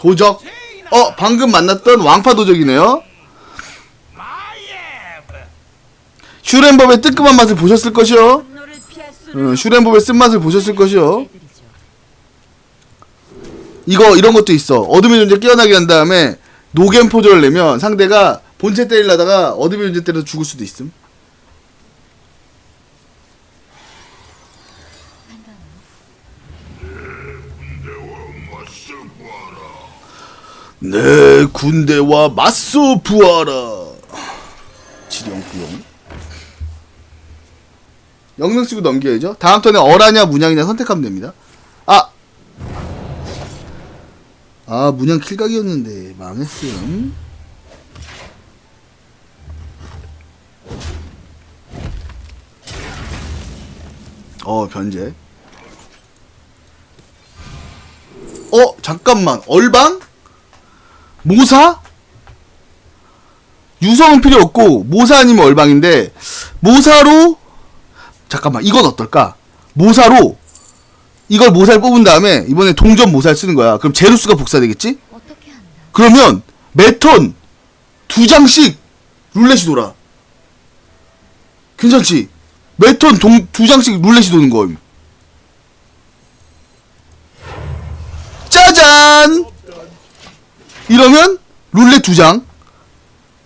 도적. 어, 방금 만났던 왕파 도적이네요. 슈렌법의 뜨끔한 맛을 보셨을 것이요. 어, 슈렌법의 쓴맛을 보셨을 것이요. 이거 이런 것도 있어. 어둠의 존재 깨어나게 한 다음에 노겐 포조를 내면 상대가 본체 때리려다가 어둠의 존재 때려서 죽을 수도 있음. 내 군대와 맞서 부하라. 지령 구용. 영능 쓰고 넘겨야죠. 다음 턴에 어라냐 문양이냐 선택하면 됩니다. 아 아 문양 킬각이었는데 망했음 어 변제 어 잠깐만 얼방 모사 유성은 필요 없고 모사 아니면 얼방인데 모사로 잠깐만 이건 어떨까 모사로 이걸 모사를 뽑은 다음에 이번에 동전 모사를 쓰는 거야. 그럼 제루스가 복사되겠지? 그러면 매턴 두 장씩 룰렛이 돌아. 괜찮지? 매턴 동, 두 장씩 룰렛이 도는 거임. 짜잔! 이러면 룰렛 두 장.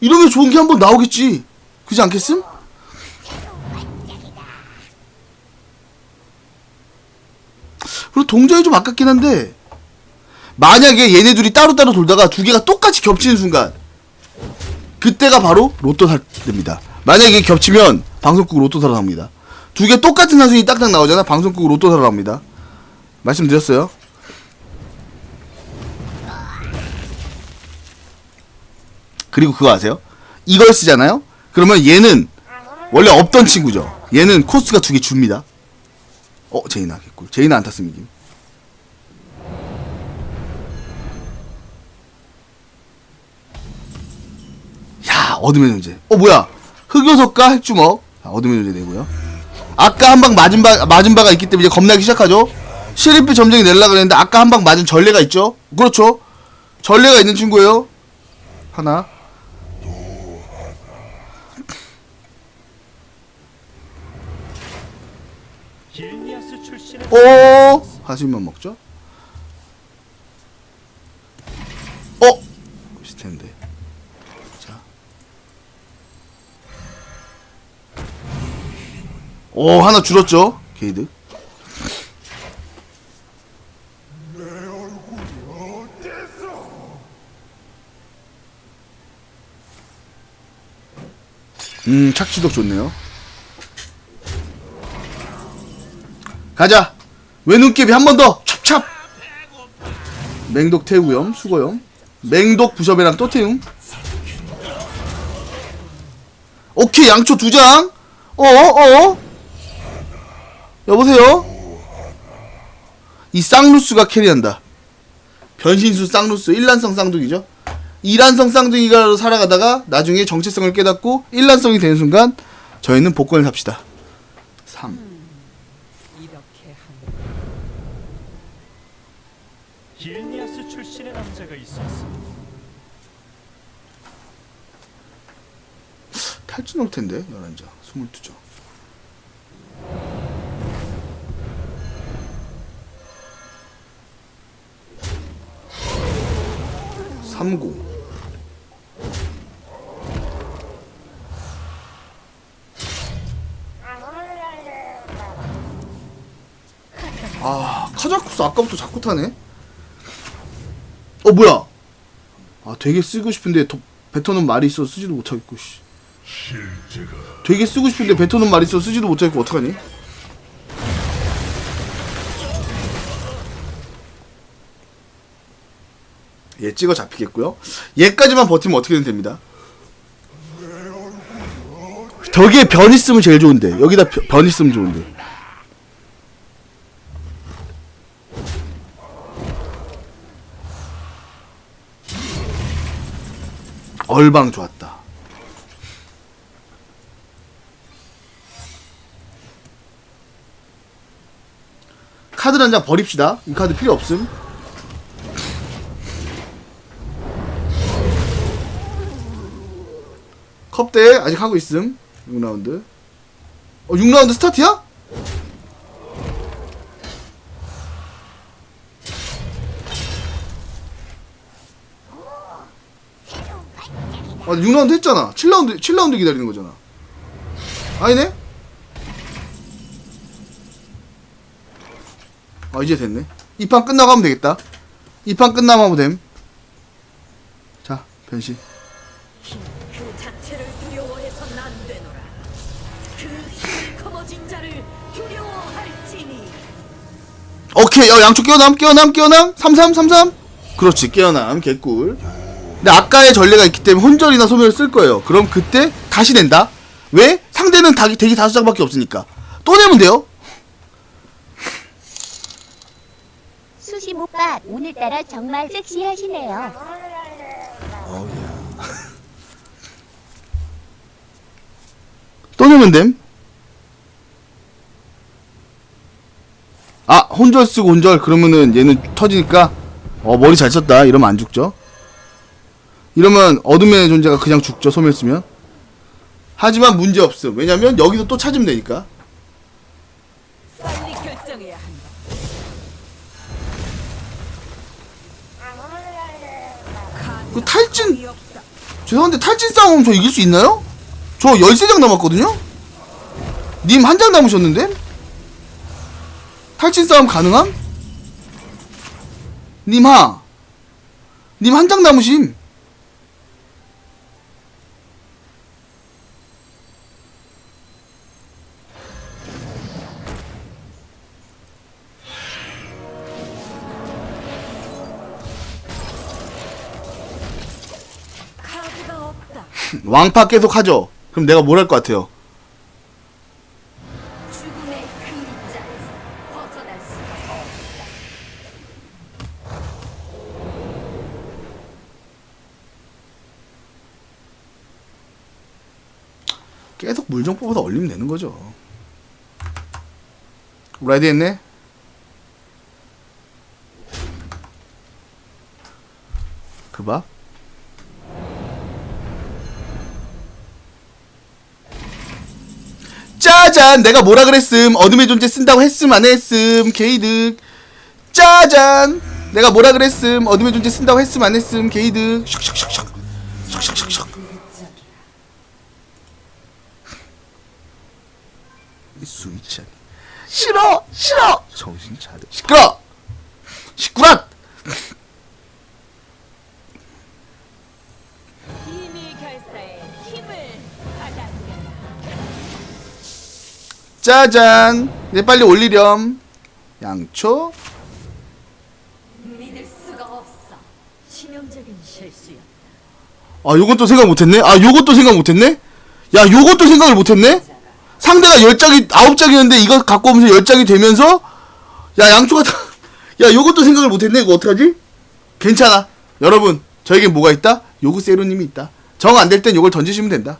이러면 좋은 게 한 번 나오겠지. 그지 않겠음? 그리고 동전이 좀 아깝긴 한데 만약에 얘네 둘이 따로따로 돌다가 두 개가 똑같이 겹치는 순간 그때가 바로 로또 살 됩니다. 만약에 겹치면 방송국 로또 사러 나옵니다. 두 개 똑같은 사순이 딱딱 나오잖아. 방송국 로또 사러 나옵니다. 말씀드렸어요. 그리고 그거 아세요? 이걸 쓰잖아요? 그러면 얘는 원래 없던 친구죠. 얘는 코스가 두 개 줍니다. 어, 제이나 개꿀. 제이나 안 탔음 이김. 야, 어둠의 존재. 어, 뭐야? 흑요석과 핵주먹. 자, 어둠의 존재 되고요. 아까 한 방 맞은 바 맞은 바가 있기 때문에 이제 겁나기 시작하죠. 시리프 점쟁이 내려 그랬는데 아까 한 방 맞은 전례가 있죠. 그렇죠. 전례가 있는 친구예요. 하나. 오 하수인만 먹죠? 어 비슷한데 자. 오 하나 줄었죠 게이드 음 착지도 좋네요 가자. 외눈깨비 한 번 더. 찹찹. 맹독 태우염, 수고염. 맹독 부셔배랑 또 태움. 오케이, 양초 두 장. 어, 어. 여보세요? 이 쌍루스가 캐리한다. 변신수 쌍루스, 일란성 쌍둥이죠. 이란성 쌍둥이가 살아가다가 나중에 정체성을 깨닫고 일란성이 되는 순간 저희는 복권을 삽시다. 탈주 넣을 텐데 11장. 22장 삼공. 아 카자쿠스 아까부터 자꾸 타네? 어 뭐야? 아 되게 쓰고 싶은데 더, 뱉어놓은 말이 있어 쓰지도 못하겠고 씨. 되게 쓰고 싶은데 뱉어놓은 말이 있어 쓰지도 못하겠고 어떡하니? 얘 찍어 잡히겠고요. 얘까지만 버티면 어떻게든 됩니다. 저기에 변 있으면 제일 좋은데 여기다 변- 변 있으면 좋은데. 얼방 좋았다. 카드 한 장 버립시다. 이 카드 필요 없음. 컵대 아직 하고 있음. 6라운드. 어, 6라운드 스타트야? 아, 6라운드 했잖아. 7라운드, 7라운드 기다리는 거잖아. 아니네? 아 이제 됐네. 이 판 끝나고 하면 되겠다. 이 판 끝나면 하면 됨 자 변신. 그 자체를 두려워해선 안 되노라. 그 힘을 거머쥔 자를 두려워할지니. 오케이 야 양쪽 깨어남 깨어남 깨어남. 33 33 그렇지 깨어남 개꿀. 근데 아까의 전례가 있기 때문에 혼절이나 소멸을 쓸 거예요. 그럼 그때 다시 낸다. 왜? 상대는 닭이 대기 다섯 장밖에 없으니까. 또 내면 돼요 수시 오빠 오늘따라 정말 섹시하시네요. 또 내면 됨. 아, 혼절 쓰고 혼절. 그러면은 얘는 터지니까, 어, 머리 잘 썼다. 이러면 안 죽죠. 이러면 어둠의 존재가 그냥 죽죠. 소멸 쓰면. 하지만 문제 없음. 왜냐면 여기서 또 찾으면 되니까. 그 탈진. 죄송한데 탈진 싸움 저 이길 수 있나요? 저 13장 남았거든요? 님 한 장 남으셨는데? 탈진 싸움 가능함? 님 하. 님 한 장 남으심. 왕파 계속 하죠. 그럼 내가 뭘 할 것 같아요? 계속 물정 뽑아서 얼리면 되는 거죠. 라이드 했네? 그 밥? 짜잔! 내가 뭐라 그랬음? 어둠의 존재 쓴다고 했음, 안 했음? 게이득. 짜잔! 내가 뭐라 그랬음? 어둠의 존재 쓴다고 했음, 안 했음? 게이득. 슉슉슉슉. 슉슉슉슉. 이 스위치. 싫어! 싫어! 정신 차려. 시끄러! 시끄러! 짜잔! 내 빨리 올리렴. 양초. 믿을 수가 없어. 치명적인 실수야. 아, 요것도 생각 못했네? 아, 요것도 생각 못했네? 야, 요것도 생각을 못했네? 상대가 10장이, 9장이었는데 이거 갖고 오면서 10장이 되면서, 야, 양초가 다, 야, 요것도 생각을 못했네? 이거 어떡하지? 괜찮아. 여러분, 저에겐 뭐가 있다? 요구 세로님이 있다. 정 안 될 땐 요걸 던지시면 된다.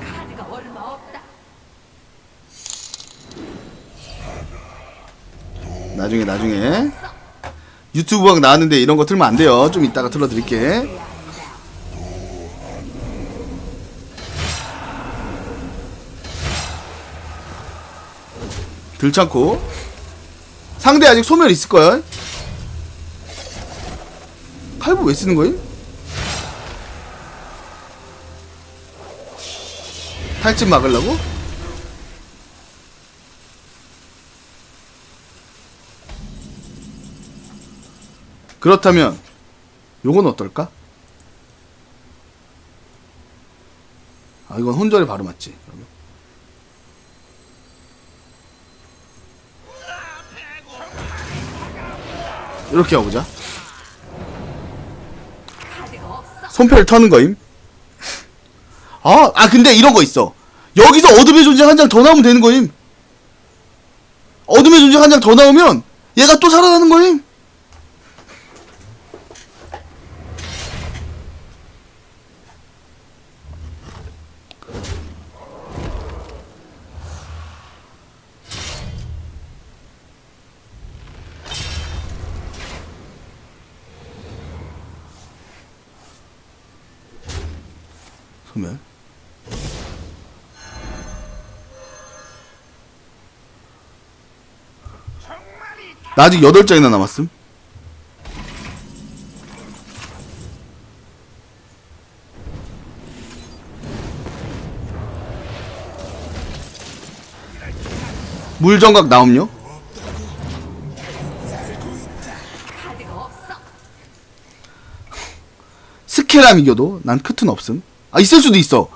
카드가 얼마 없다. 나중에, 나중에. 유튜브 막 나왔는데 이런 거 틀면 안 돼요. 좀 이따가 틀어드릴게. 들창고. 상대 아직 소멸 있을 거야. 칼부 왜 쓰는 거임? 탈진 막으려고? 그렇다면 요건 어떨까? 아 이건 혼절이 바로 맞지. 그러면. 이렇게 없어. 손패를 터는 거임. 아, 아 근데 이런 거 있어. 여기서 어둠의 존재 한 장 더 나오면 되는 거임. 어둠의 존재 한 장 더 나오면 얘가 또 살아나는 거임. 소멸 나 아직 8장이나 남았음 물정각 나옴요? 스케람 이겨도 난 크툰 없음. 아 있을 수도 있어.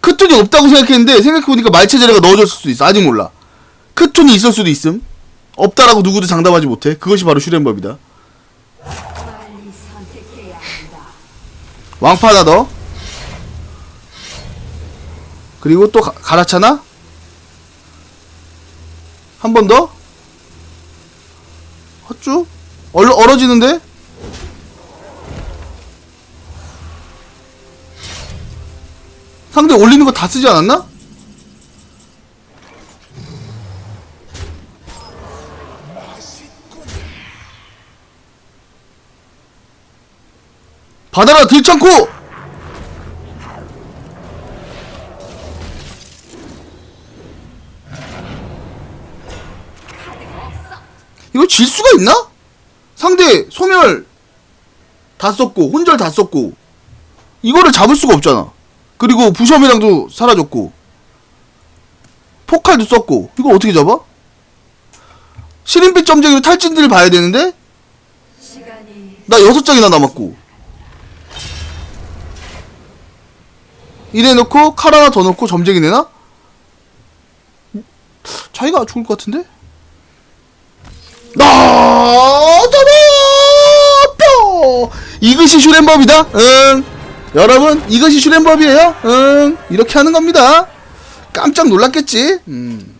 크툰이 없다고 생각했는데 생각해보니까 말체제레가 넣어줬을 수도 있어. 아직 몰라. 크툰이 있을 수도 있음. 없다라고 누구도 장담하지 못해. 그것이 바로 슈렌법이다. 왕파 하나 더. 그리고 또 가, 갈아차나? 한 번 더? 헛주? 얼, 얼어지는데? 상대 올리는 거 다 쓰지 않았나? 받아라 없어. 이거 질 수가 있나? 상대 소멸 다 썼고 혼절 다 썼고 이거를 잡을 수가 없잖아. 그리고 부셔미랑도 사라졌고 포칼도 썼고 이거 어떻게 잡아? 시린빛 점쟁이로 탈진들을 봐야 되는데 나 여섯 장이나 남았고 이래 놓고 칼 하나 더 넣고 점쟁이 내나? 차이가 좋을 것 같은데? 나더럽다 이것이 슈렌법이다 응 여러분 이것이 슈렌법이에요? 응 이렇게 하는 겁니다. 깜짝 놀랐겠지? 음.